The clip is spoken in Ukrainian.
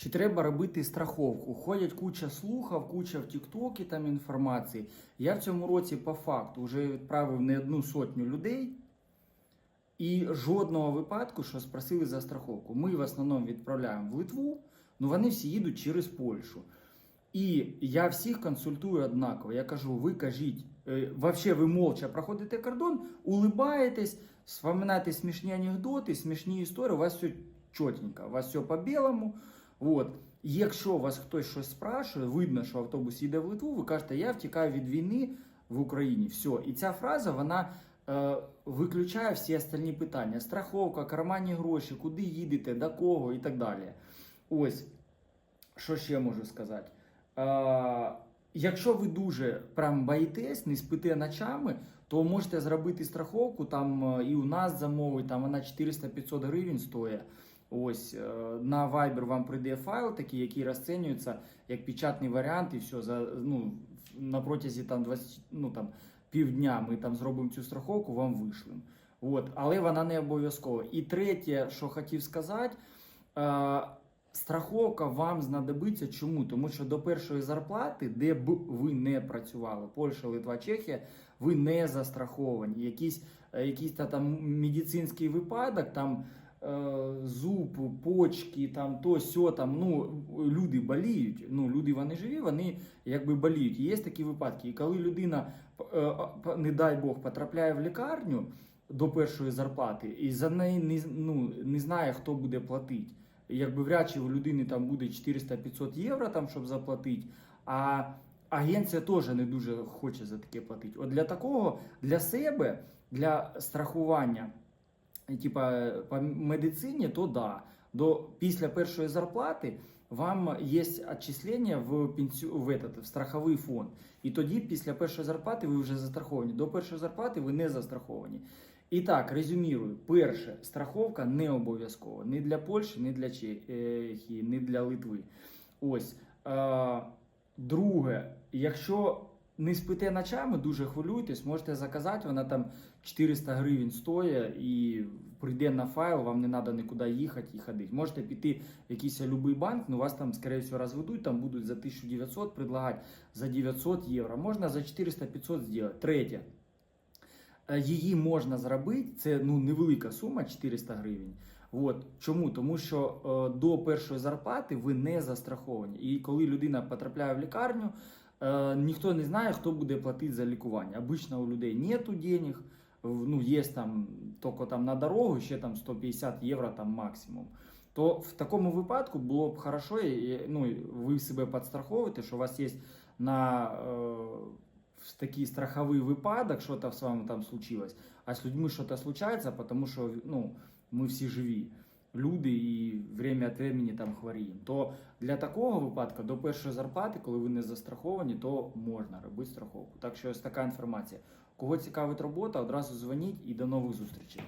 Чи треба робити страховку? Ходять куча слухав, куча в Тіктокі там інформації. Я в цьому році по факту вже відправив не одну сотню людей. І жодного випадку, що спросили за страховку. Ми в основному відправляємо в Литву, але вони всі їдуть через Польщу. І я всіх консультую однаково. Я кажу, ви кажіть, е, вообще ви молча проходите кордон, улибаєтесь, вспоминаєте смішні анекдоти, смішні історії, у вас все чотенько, у вас все по-білому. От. Якщо вас хтось щось спрашує, видно, що автобус їде в Литву, ви кажете, я втікаю від війни в Україні. Все. І ця фраза, вона е, виключає всі остальні питання: страховка, карманні гроші, куди їдете, до кого і так далі. Ось, що ще можу сказати? Е, якщо ви дуже прям боїтесь, не спите ночами, то можете зробити страховку там е, і у нас замовить, там вона 400-500 гривень стоїть. Ось е, на Viber вам прийде файл, такий, який розцінюється як печатний варіант, і все за ну на протязі там 20, ну там півдня ми там зробимо цю страховку, вам вишлемо. От, але вона не обов'язкова. І третє, що хотів сказати, е, страховка вам знадобиться. Чому? Тому що до першої зарплати, де б ви не працювали, Польща, Литва, Чехія, ви не застраховані. Якийсь, е, якийсь та там медицинський випадок, там зуб, почки, там то сьо, там ну люди боліють. Ну люди вони живі, вони якби боліють. Є такі випадки. І коли людина, е, е, не дай Бог, потрапляє в лікарню до першої зарплати, і за неї не, ну, не знає, хто буде платити. Якби вряд чи у людини там буде 400-500 євро, там, щоб заплатити. А агенція теж не дуже хоче за таке платити. От для такого, для себе, для страхування типа по медицині, то да. До після першої зарплати вам є відчислення в пенсію в, этот, в страховий фонд. І тоді, після першої зарплати, ви вже застраховані. До першої зарплати ви не застраховані. І так, резюмірую, перше, страховка не обов'язкова ні для Польщі, ні для Чехії, ні для Литви. Ось. Е, друге, якщо не спите ночами, дуже хвилюйтесь, можете заказати, вона там 400 гривень стоїть і прийде на файл, вам не треба нікуди їхати і ходити. Можете піти в якийсь любий банк, ну вас там, скоріше всього, розведуть, там будуть за 1900 предлагати за 900 євро. Можна за 400-500 зробити. Третє. Е, Її можна зробити, це ну, невелика сума 400 гривень. От. Чому? Тому що е, до першої зарплати ви не застраховані. І коли людина потрапляє в лікарню, е, ніхто не знає, хто буде платити за лікування. Обично у людей нету денег, ну, є там тільки там на дорогу, ще там 150 євро там максимум. То в такому випадку було б хорошо, ну, ви себе підстраховуєте, що у вас є на е, такий страховий випадок, що то з вами там случилось, а з людьми що то случається, тому що ну, ми всі живі. Люди і время від времени там хворіємо. То для такого випадку до першої зарплати, коли ви не застраховані, то можна робити страховку. Так що ось така інформація. Кого цікавить робота, одразу дзвоніть і до нових зустрічей.